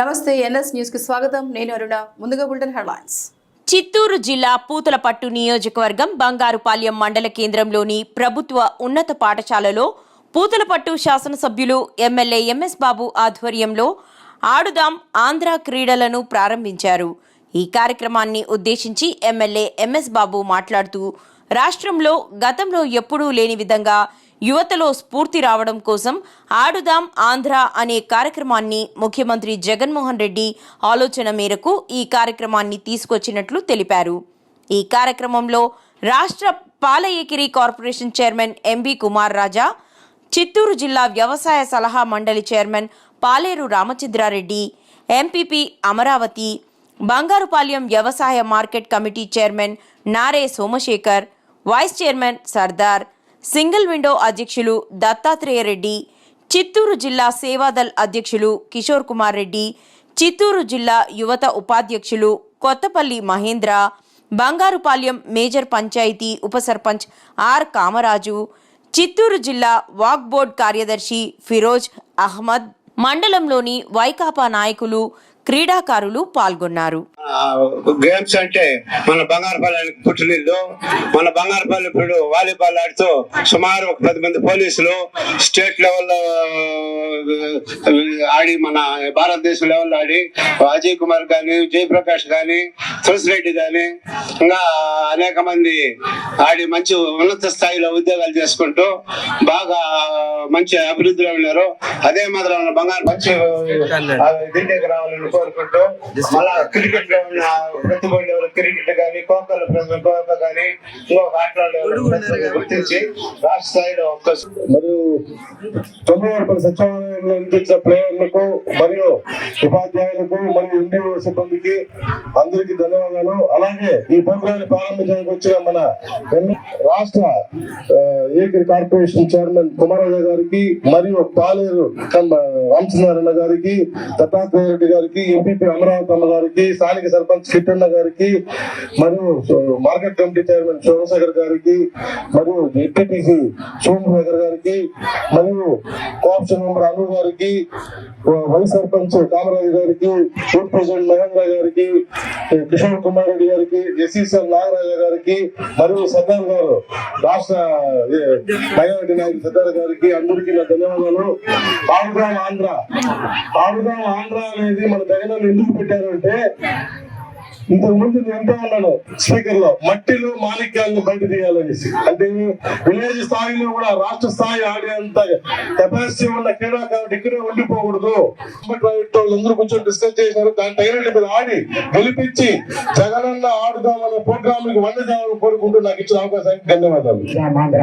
నమస్తే ఎన్ఎస్ న్యూస్కి స్వాగతం. నేను అరుణ. ముందుగా బులెటిన్ హెడ్లైన్స్. చిత్తూరు జిల్లా పూతలపట్టు నియోజకవర్గం బంగారుపాలెం మండల కేంద్రంలోని ప్రభుత్వ ఉన్నత పాఠశాలలో పూతలపట్టు శాసనసభ్యులు ఎమ్మెల్యే ఎంఎస్ బాబు ఆధ్వర్యంలో ఆడుదాం ఆంధ్ర క్రీడలను ప్రారంభించారు. ఈ కార్యక్రమాన్ని ఉద్దేశించి ఎమ్మెల్యే ఎంఎస్ బాబు మాట్లాడుతూ రాష్ట్రంలో గతంలో ఎప్పుడూ లేని విధంగా యువతలో స్ఫూర్తి రావడం కోసం ఆడుదాం ఆంధ్ర అనే కార్యక్రమాన్ని ముఖ్యమంత్రి జగన్మోహన్ రెడ్డి ఆలోచన మేరకు ఈ కార్యక్రమాన్ని తీసుకొచ్చినట్లు తెలిపారు. ఈ కార్యక్రమంలో రాష్ట్ర పాలయకిరి corporation chairman MB Kumar Raja Chittoor జిల్లా వ్యవసాయ సలహా మండలి చైర్మన్ పాలేరు రామచంద్రారెడ్డి ఎంపీపీ అమరావతి బంగారుపాలెం వ్యవసాయ market committee chairman Nare Somashekar vice chairman Sardar single window అధ్యక్షులు దత్తాత్రేయ రెడ్డి చిత్తూరు జిల్లా సేవాదల్ అధ్యక్షులు కిషోర్ కుమార్ రెడ్డి చిత్తూరు జిల్లా యువత ఉపాధ్యక్షులు కొత్తపల్లి మహేంద్ర బంగారుపాలెం మేజర్ పంచాయతీ ఉప సర్పంచ్ ఆర్ కామరాజు చిత్తూరు జిల్లా వాక్ బోర్డ్ కార్యదర్శి ఫిరోజ్ అహ్మద్ మండలంలోని వైకాపా నాయకులు క్రీడాకారులు పాల్గొన్నారు. గేమ్స్ అంటే మన బంగారపల్లి పుట్టినీళ్ళు మన బంగారపల్లి ఇప్పుడు వాలీబాల్ ఆడుతూ సుమారు ఒక పది మంది పోలీసులు స్టేట్ లెవెల్లో ఆడి మన భారతదేశం లెవెల్లో ఆడి అజయ్ కుమార్ కానీ జయప్రకాష్ కానీ తులసిరెడ్డి కానీ ఇంకా అనేక మంది ఆడి మంచి ఉన్నత స్థాయిలో ఉద్యోగాలు చేసుకుంటూ బాగా మంచి అభివృద్ధిలో ఉన్నారు. అదే మాత్రం మన బంగారు మంచి దిండేకి రావాలని కోరుకుంటూ మళ్ళా క్రికెట్లో ఉన్న ప్రతిభ క్రికెట్ కానీ కోకలు కోక కానీ ఇంకొక ఆటలు గుర్తించి రాష్ట్ర స్థాయిలో మరియు తొమ్మిది సచివాలయంలో నిర్మించిన ప్లేయర్లకు మరియు ఉపాధ్యాయులకు మరియు ఎన్డీఓ సిబ్బందికి అందరికీ ధన్యవాదాలు. అలాగే ఈ ప్రోగ్రాన్ని ప్రారంభించడానికి వచ్చిన మన రాష్ట్ర ఏకరి కార్పొరేషన్ చైర్మన్ కుమారరాజు గారికి మరియు పాలేరు రామచంద్రారెడ్డి గారికి దత్తాత్రేయ రెడ్డి గారికి ఎంపీపీ అమరావతి అమ్మ గారికి స్థానిక సర్పంచ్ కిట్టన్న గారికి మరియు మార్కెట్ కమిటీ చైర్మన్ సోమశేఖర్ గారికి మరియు డిప్యూటీసీ సోమశేఖర్ గారికి మరియు కోఆప్షన్ మెంబర్ అను గారికి వైస్ సర్పంచ్ కామరాజు గారికి యూత్ ప్రెసిడెంట్ మహేంద్ర గారికి కిషోర్ కుమార్ రెడ్డి గారికి ఎస్ఈసీఎల్ నాగరాజ గారికి మరియు సర్దార్ గారు రాష్ట్ర మైనారిటీ నాయకులు సర్దార్ గారికి అందరికీ నా ధన్యవాదాలు. ఆడుదాం ఆంధ్ర ఆడుదాం ఆంధ్ర అనేది మన జగన్ ఎందుకు పెట్టారు అంటే ఇంతకు ముందు నేను ఉన్నాను స్పీకర్లో మట్టిలో మాణిక్యాలను బయట తీయాలనేసి. అంటే విలేజ్ స్థాయిలో కూడా రాష్ట్ర స్థాయి ఆడేంత కెపాసిటీ ఉన్న క్రీడా కాబట్టి ఇక్కడే ఉండిపోకూడదు. వాళ్ళందరూ కూర్చొని డిస్కస్ చేశారు దాని తగినట్టు మీరు ఆడి గెలిపించి జగనన్న ఆడుదామని ప్రోగ్రామ్కి వందేదామని కోరుకుంటూ నాకు ఇచ్చిన అవకాశానికి ధన్యవాదాలు. గ్రామాంధ్ర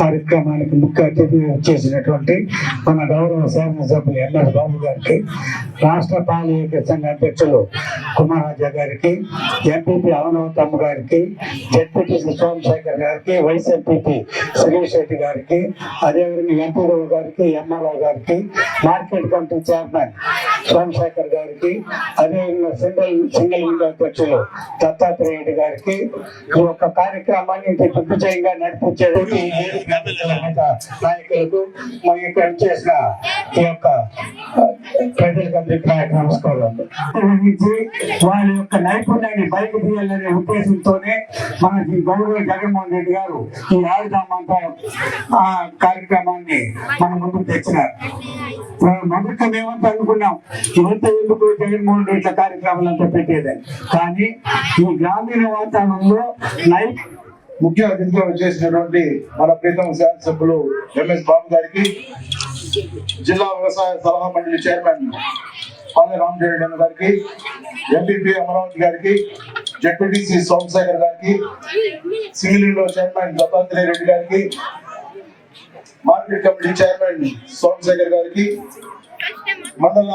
కార్యక్రమానికి ముఖ్య అతిథి చేసినటువంటి మన గౌరవ శాసనసభ్యులు ఎన్ఆర్ బాబు గారికి రాష్ట్ర పాలక సంఘ అధ్యక్షులు కుమారాజా గారికి ఎంపీపీ అవనవతమ్మ గారికి జడ్పీటీసీ సోమశేఖర్ గారికి వైస్ ఎంపీపీ సురేష్ రెడ్డి గారికి అదేవిధంగా ఎంపీడో గారికి ఎంఆర్ఓ గారికి మార్కెట్ కమిటీ చైర్మన్ సోమశేఖర్ గారికి అదేవిధంగా సింగిల్ సింగిల్ విండో అధ్యక్షులు దత్తాత్రేయ రెడ్డి గారికి ఈ యొక్క కార్యక్రమాన్ని దిగ్విజయంగా నడిపించేది నాయకులకు మరి ఇక్కడ చేసిన ఈ యొక్క ప్రజలకందరికీ నమస్కారాలు. వారి యొక్క నైపుణ్యాన్ని బయట తీయాలనే ఉద్దేశంతోనే మనకి గౌరవ జగన్మోహన్ రెడ్డి గారు ఈ ఆయుధామంతా ఆ కార్యక్రమాన్ని మన ముందుకు తెచ్చినారు. మొదట మేమంతా అనుకున్నాం యువత ఎందుకు జగన్మోహన్ రెడ్డి ఇట్లా కార్యక్రమాలు అంతా పెట్టేదని కానీ ఈ గ్రామీణ వాతావరణంలో నై ముఖ్య అతిథిగా వచ్చేసినటువంటి మన ప్రీతం శాసనసభ్యులు ఎంఎస్ బాబు గారికి జిల్లా వ్యవసాయ సలహా మండలి చైర్మన్ పాలె రామచంద్ర గారికి ఎంపీపీ అమరావతి గారికి జడ్పీటీసీ సోమశేఖర్ గారికి సింగిల్ చైర్మన్ దత్తాత్రేయ రెడ్డి గారికి మార్కెట్ కమిటీ చైర్మన్ సోమశేఖర్ గారికి మండల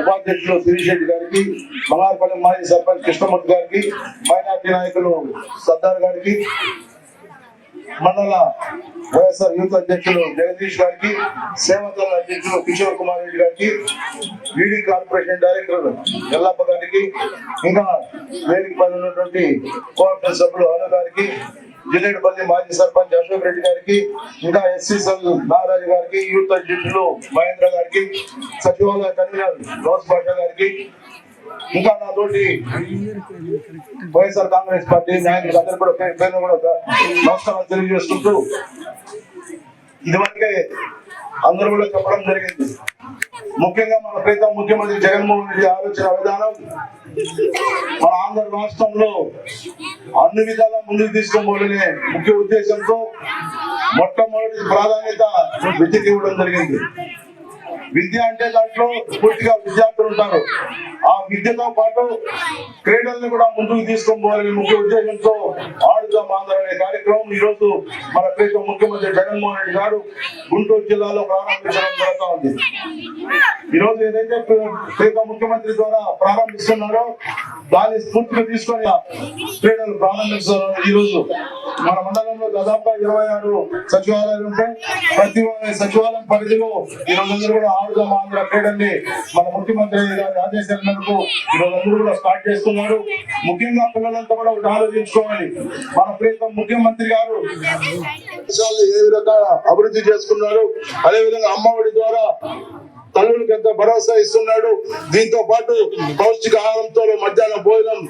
ఉపాధ్యక్షులు శిరీష్ రెడ్డి గారికి మలార్పల్లి మాజీ సర్పంచ్ కృష్ణమూర్తి గారికి మైనార్టీ నాయకులు సర్దార్ గారికి మండల వైఎస్ఆర్ యూత్ అధ్యక్షులు జగదీష్ గారికి సేవతల అధ్యక్షులు కిషోర్ కుమార్ రెడ్డి గారికి ఈడీ కార్పొరేషన్ డైరెక్టర్ ఎల్లప్ప గారికి ఇంకా వేదిక పైన ఉన్నటువంటి కోఆపరేటివ్ సభ్యులు అను గారికి జిల్లేడుపల్లి మాజీ సర్పంచ్ అశోక్ రెడ్డి గారికి ఇంకా ఎస్సీ సెల్ నాగరాజు గారికి యూత్ అధ్యక్షులు మహేంద్ర గారికి సచివాలయ కన్వీనర్ రోజు భాష గారికి ఇంకా నాతోటి వైఎస్ఆర్ కాంగ్రెస్ పార్టీ నాయకులు అందరూ కూడా పేరు కూడా నమస్కారం తెలియజేసుకుంటూ ఇదివరకే అందరూ కూడా చెప్పడం జరిగింది. ముఖ్యంగా మన ప్రీతం ముఖ్యమంత్రి జగన్మోహన్ రెడ్డి ఆలోచన విధానం మన ఆంధ్ర రాష్ట్రంలో అన్ని విధాలా ముందుకు తీసుకోవాలనే ముఖ్య ఉద్దేశంతో మొట్టమొదటి ప్రాధాన్యత విద్యకి ఇవ్వడం జరిగింది. విద్య అంటే దాంట్లో పూర్తిగా విద్యార్థులు ఉంటారు. ఆ విద్యతో పాటు క్రీడల్ని కూడా ముందుకు తీసుకొని పోవాలనే ముఖ్య ఉద్దేశంతో ఆడుగా మాందర్ అనే కార్యక్రమం ఈ రోజు మన ప్రీతం ముఖ్యమంత్రి జగన్మోహన్ రెడ్డి గారు గుంటూరు జిల్లాలో ప్రారంభించడం జరుగుతా ఉంది. ఈ రోజు ఏదైతే ప్రీతం ముఖ్యమంత్రి ద్వారా ప్రారంభిస్తున్నారో దాన్ని స్ఫూర్తిగా తీసుకొని క్రీడలు ప్రారంభిస్తున్నారు ఈ రోజు మన మండలంలో దాదాపుగా ఇరవై ఆరు సచివాలయాలు ఉంటాయి ప్రతి సచివాలయం పరిధిలో ఈ రోజందరూ కూడా ఆరుగా ఆంధ్ర క్రీడల్ని మన ముఖ్యమంత్రి గారి ఆదేశాల మేరకు ఈ రోజందరూ కూడా స్టార్ట్ చేస్తున్నారు. ముఖ్యంగా పిల్లలంతా కూడా ఒకటి ఆలోచించుకోవాలి. మన ప్రీతం ముఖ్యమంత్రి గారు ఏ విధంగా అభివృద్ధి చేసుకున్నారు అదే విధంగా అమ్మఒడి ద్వారా తల్లులకు ఎంత భరోసా ఇస్తున్నాడు. దీంతో పాటు పౌష్టిక ఆహారంతో మధ్యాహ్నం భోజనం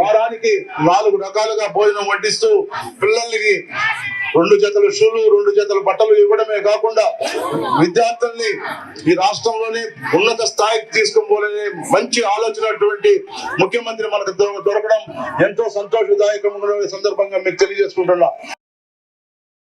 వారానికి నాలుగు రకాలుగా భోజనం వడ్డిస్తూ పిల్లలకి రెండు జతలు షూలు రెండు జతల బట్టలు ఇవ్వడమే కాకుండా విద్యార్థుల్ని ఈ రాష్ట్రంలోనే ఉన్నత స్థాయికి తీసుకుపోవాలనే మంచి ఆలోచనటువంటి ముఖ్యమంత్రి మనకు దొరకడం ఎంతో సంతోషదాయకంగా సందర్భంగా మీకు తెలియజేసుకుంటున్నా.